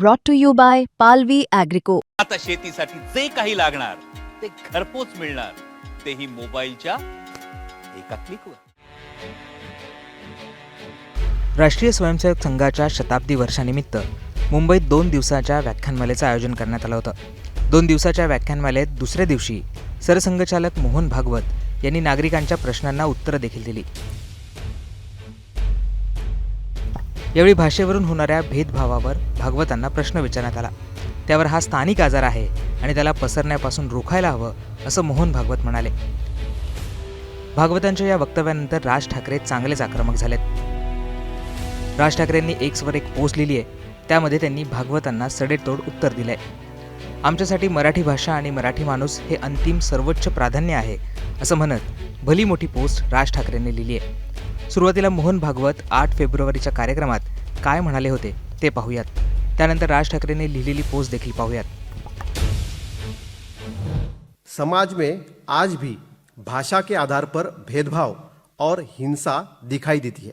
brought to you by Palvi Agrico. आता शेतीसाठी जे काही लागणार ते घरपोच मिळणार. तेही मोबाईलच्या एका क्लिकवर. राष्ट्रीय स्वयंसेवक संघाच्या शताब्दी वर्षानिमित्त मुंबईत दोन दिवसाच्या व्याख्यानमालेचं आयोजन करण्यात आलं होतं. दोन दिवसाच्या व्याख्यानमालेत दुसऱ्या दिवशी सरसंघचालक मोहन भागवत यांनी नागरिकांच्या प्रश्नांना उत्तरं देखील दिली. यावेळी भाषेवरून होणाऱ्या भेदभावावर भागवतांना प्रश्न विचारण्यात आला. त्यावर हा स्थानिक आजार आहे आणि त्याला पसरण्यापासून रोखायला हवं असं मोहन भागवत म्हणाले. भागवतांच्या या वक्तव्यानंतर राज ठाकरे चांगलेच आक्रमक झालेत. राज ठाकरेंनी एक्सवर एक पोस्ट लिहिली आहे. त्यामध्ये त्यांनी भागवतांना सडेतोड उत्तर दिलंय. आमच्यासाठी मराठी भाषा आणि मराठी माणूस हे अंतिम सर्वोच्च प्राधान्य आहे असं म्हणत भली मोठी पोस्ट राज ठाकरेंनी लिहिली आहे. सुरुवातीला मोहन भागवत आठ फेब्रुवारीच्या कार्यक्रमात काय म्हणाले होते ते पाहूयात. त्यानंतर राज ठाकरेंनी लिहिलेली पोस्ट देखील पाहूयात. समाज में आज भी भाषा के आधार पर भेदभाव और हिंसा दिखाई देती है।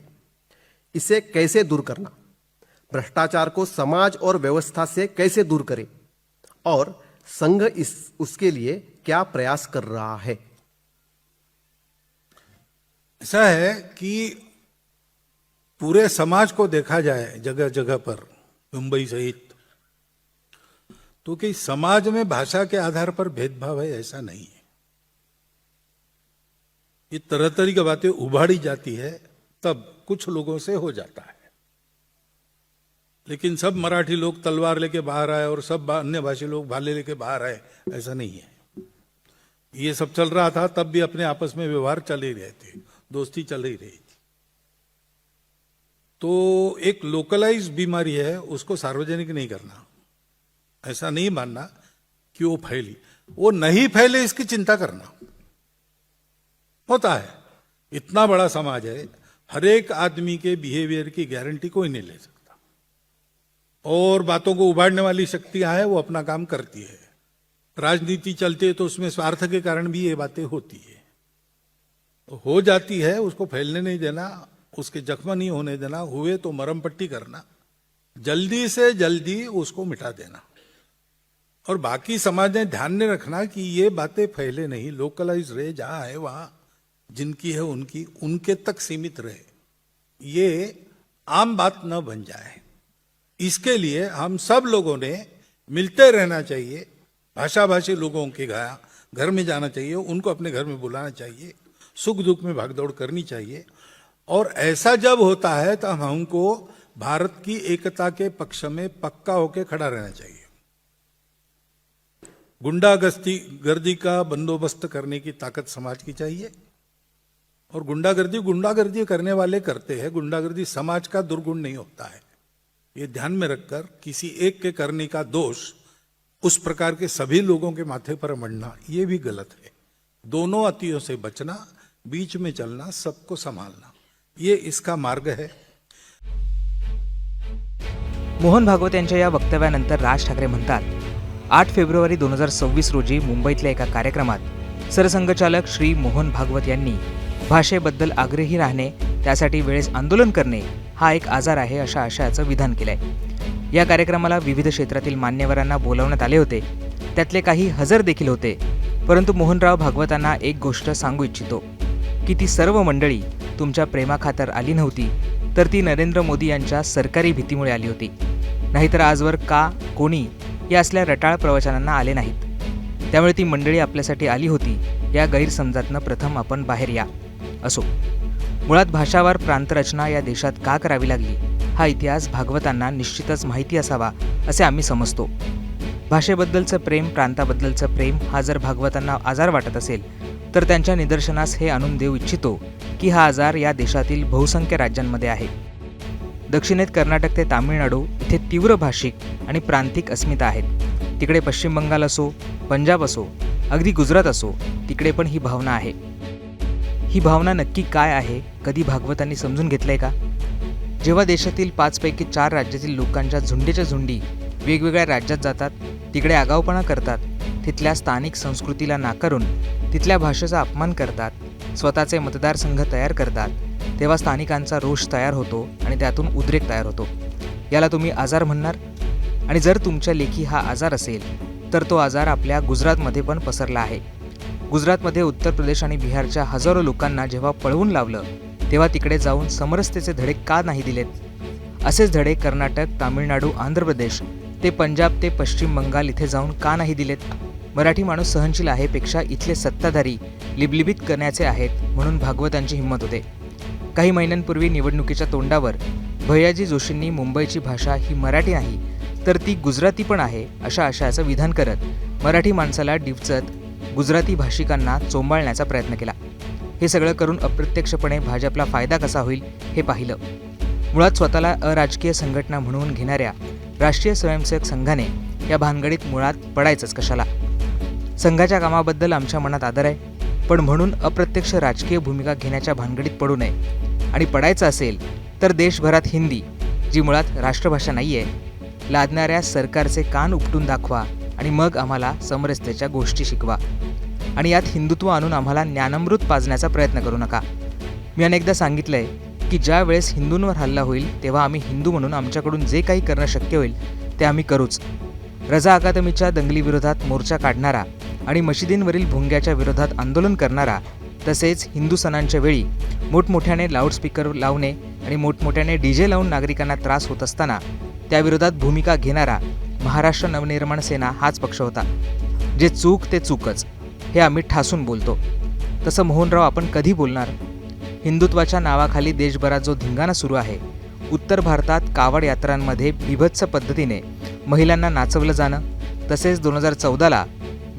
इसे कैसे दूर करना? भ्रष्टाचार को समाज और व्यवस्था से कैसे दूर करें? और संघ इस उसके लिए क्या प्रयास कर रहा है? ऐसा है कि पूरे समाज को देखा जाए जगह जगह पर, मुंबई सहित तो कि समाज में भाषा के आधार पर भेदभाव है, ऐसा नहीं है। ये तरह तरह की बातें उभाड़ी जाती है, तब कुछ लोगों से हो जाता है। लेकिन सब मराठी लोग तलवार लेके बाहर आए और सब अन्य भाषी लोग भाले लेके बाहर आए, ऐसा नहीं है। ये सब चल रहा था, तब भी अपने आपस में व्यवहार चल ही रहे थे दोस्ती चल ही रही थी। तो एक लोकलाइज बीमारी है, उसको सार्वजनिक नहीं करना। ऐसा नहीं मानना कि वो फैली। वो नहीं फैले, इसकी चिंता करना। होता है। इतना बड़ा समाज है, हर एक आदमी के बिहेवियर की गारंटी कोई नहीं ले सकता। और बातों को उबाड़ने वाली शक्तियाँ हैं, वो अपना काम करती है। राजनीति चलती है तो उसमें स्वार्थ के कारण भी ये बातें होती है। हो जाती है, उसको फैलने नहीं देना, उसके जख्म नहीं होने देना, हुए तो मरम पट्टी करना। जल्दी से जल्दी उसको मिटा देना। और बाकी समाज ने ध्यान में रखना कि ये बातें फैले नहीं। लोकलाइज रहे, जहाँ है वहाँ, जिनकी है उनकी, उनके तक सीमित रहे। ये आम बात न बन जाए। इसके लिए हम सब लोगों ने मिलते रहना चाहिए। भाषा भाषी लोगों के घर में जाना चाहिए, उनको अपने घर में बुलाना चाहिए। सुख दुख में भागदौड़ करनी चाहिए। और ऐसा जब होता है तब हमको भारत की एकता के पक्ष में पक्का होकर खड़ा रहना चाहिए। गुंडागस्ती गर्दी का बंदोबस्त करने की ताकत समाज की चाहिए। और गुंडागर्दी गुंडागर्दी करने वाले करते हैं। गुंडागर्दी समाज का दुर्गुण नहीं होता है। ये ध्यान में रखकर किसी एक के करने का दोष उस प्रकार के सभी लोगों के माथे पर मढ़ना ये भी गलत है। दोनों अतियों से बचना बीच में चलना सबको संभालना। ये इसका मार्ग है। मोहन भागवत यांच्या या वक्तव्यानंतर राज ठाकरे म्हणतात आठ फेब्रुवारी दोन हजार सव्वीस रोजी मुंबईतल्या एका कार्यक्रमात सरसंघचालक श्री मोहन भागवत यांनी भाषेबद्दल आग्रही राहणे त्यासाठी वेळेस आंदोलन करणे हा एक आजार आहे अशा आशयाचं विधान केलंय. या कार्यक्रमाला विविध क्षेत्रातील मान्यवरांना बोलावण्यात आले होते. त्यातले काही हजर देखील होते. परंतु मोहनराव भागवतांना एक गोष्ट सांगू इच्छितो. की ती सर्व मंडळी तुमच्या प्रेमाखातर आली नव्हती तर ती नरेंद्र मोदी यांच्या सरकारी भीतीमुळे आली होती. नाहीतर आजवर का कोणी या असल्या रटाळ प्रवचनांना आले नाहीत. त्यामुळे ती मंडळी आपल्यासाठी आली होती या गैरसमजातनं प्रथम आपण बाहेर या असो. मुळात भाषावार प्रांतरचना या देशात का करावी लागली हा इतिहास भागवतांना निश्चितच माहिती असावा असे आम्ही समजतो. भाषेबद्दलचं प्रेम प्रांताबद्दलचं प्रेम हा जर भागवतांना आजार वाटत असेल तर त्यांच्या निदर्शनास हे आणून देऊ इच्छितो की हा आजार या देशातील बहुसंख्य राज्यांमध्ये आहे. दक्षिणेत कर्नाटक ते तामिळनाडू इथे तीव्र भाषिक आणि प्रांतिक अस्मिता आहेत. तिकडे पश्चिम बंगाल असो पंजाब असो अगदी गुजरात असो तिकडे पण ही भावना आहे. ही भावना नक्की काय आहे कधी भागवतांनी समजून घेतलंय का? जेव्हा देशातील पाचपैकी चार राज्यातील लोकांच्या झुंडीच्या झुंडी वेगवेगळ्या राज्यात जातात तिकडे आगाऊपणा करतात तिथल्या स्थानिक संस्कृतीला नाकारून तिथल्या भाषेचा अपमान करतात स्वतःचे मतदारसंघ तयार करतात तेव्हा स्थानिकांचा रोष तयार होतो आणि त्यातून उद्रेक तयार होतो. याला तुम्ही आजार म्हणणार? आणि जर तुमच्या लेखी हा आजार असेल तर तो आजार आपल्या गुजरातमध्ये पण पसरला आहे. गुजरातमध्ये उत्तर प्रदेश आणि बिहारच्या हजारो लोकांना जेव्हा पळवून लावलं तेव्हा तिकडे जाऊन समरसतेचे धडे का नाही दिलेत? असेच धडे कर्नाटक तामिळनाडू आंध्र प्रदेश ते पंजाब ते पश्चिम बंगाल इथे जाऊन का नाही दिलेत? मराठी माणूस सहनशील आहे पेक्षा इथले सत्ताधारी लिबलिबित करण्याचे आहेत म्हणून भागवतांची हिंमत होते. काही महिन्यांपूर्वी निवडणुकीच्या तोंडावर भैयाजी जोशींनी मुंबईची भाषा ही मराठी नाही तर ती गुजराती पण आहे अशा आशयाचं विधान करत मराठी माणसाला डिवचत गुजराती भाषिकांना चोंबाळण्याचा प्रयत्न केला. हे सगळं करून अप्रत्यक्षपणे भाजपला फायदा कसा होईल हे पाहिलं. मुळात स्वतःला अराजकीय संघटना म्हणून घेणाऱ्या राष्ट्रीय स्वयंसेवक संघाने या भानगडीत मुळात पडायचंच कशाला. संघाच्या कामाबद्दल आमच्या मनात आदर आहे. पण म्हणून अप्रत्यक्ष राजकीय भूमिका घेण्याच्या भानगडीत पडू नये. आणि पडायचं असेल तर देशभरात हिंदी जी मुळात राष्ट्रभाषा नाही आहे लादणाऱ्या सरकारचे कान उपटून दाखवा आणि मग आम्हाला समरसतेच्या गोष्टी शिकवा. आणि यात हिंदुत्व आणून आम्हाला ज्ञानमृत पाजण्याचा प्रयत्न करू नका. मी अनेकदा सांगितलंय की ज्या वेळेस हिंदूंवर हल्ला होईल तेव्हा आम्ही हिंदू म्हणून आमच्याकडून जे काही करणं शक्य होईल ते आम्ही करूच. रजा अकादमीच्या दंगलीविरोधात मोर्चा काढणारा आणि मशिदींवरील भुंग्याच्या विरोधात आंदोलन करणारा तसेच हिंदू सणांच्या वेळी मोठमोठ्याने लाऊडस्पीकर लावणे आणि मोठमोठ्याने डीजे लावून नागरिकांना त्रास होत असताना त्याविरोधात भूमिका घेणारा महाराष्ट्र नवनिर्माण सेना हाच पक्ष होता जे चूक ते चूकच हे आम्ही ठासून बोलतो. तसं मोहनराव आपण कधी बोलणार? हिंदुत्वाच्या नावाखाली देशभरात जो धिंगाणा सुरू आहे उत्तर भारतात कावड यात्रांमध्ये बिभत्स पद्धतीने महिलांना नाचवलं जाणं. तसेच दोन हजार चौदाला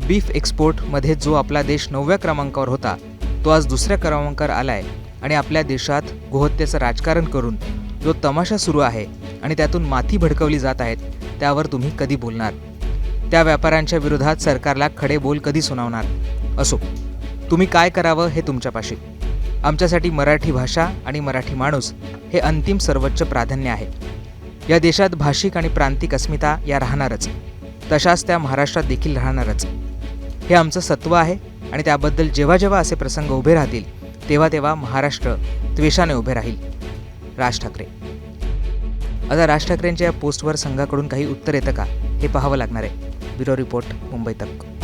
बीफ एक्सपोर्टमध्ये जो आपला देश नवव्या क्रमांकावर होता तो आज दुसऱ्या क्रमांकावर आलाय आणि आपल्या देशात गोहत्येचं राजकारण करून जो तमाशा सुरू आहे आणि त्यातून माती भडकवली जात आहेत त्यावर तुम्ही कधी बोलणार? त्या व्यापाऱ्यांच्या विरोधात सरकारला खडे बोल कधी सुनावणार? असो तुम्ही काय करावं हे तुमच्यापाशी? आमच्यासाठी मराठी भाषा आणि मराठी माणूस हे अंतिम सर्वोच्च प्राधान्य आहे. या देशात भाषिक आणि प्रांतिक अस्मिता या राहणारच. तशाच त्या महाराष्ट्रात देखील राहणारच. हे आमचं सत्व आहे आणि त्याबद्दल जेव्हा जेव्हा असे प्रसंग उभे राहतील तेव्हा तेव्हा महाराष्ट्र द्वेषाने उभे राहील. राज ठाकरे. आता राज ठाकरेंच्या या पोस्टवर संघाकडून काही उत्तर येतं का हे पाहावं लागणार आहे. ब्युरो रिपोर्ट मुंबई तक.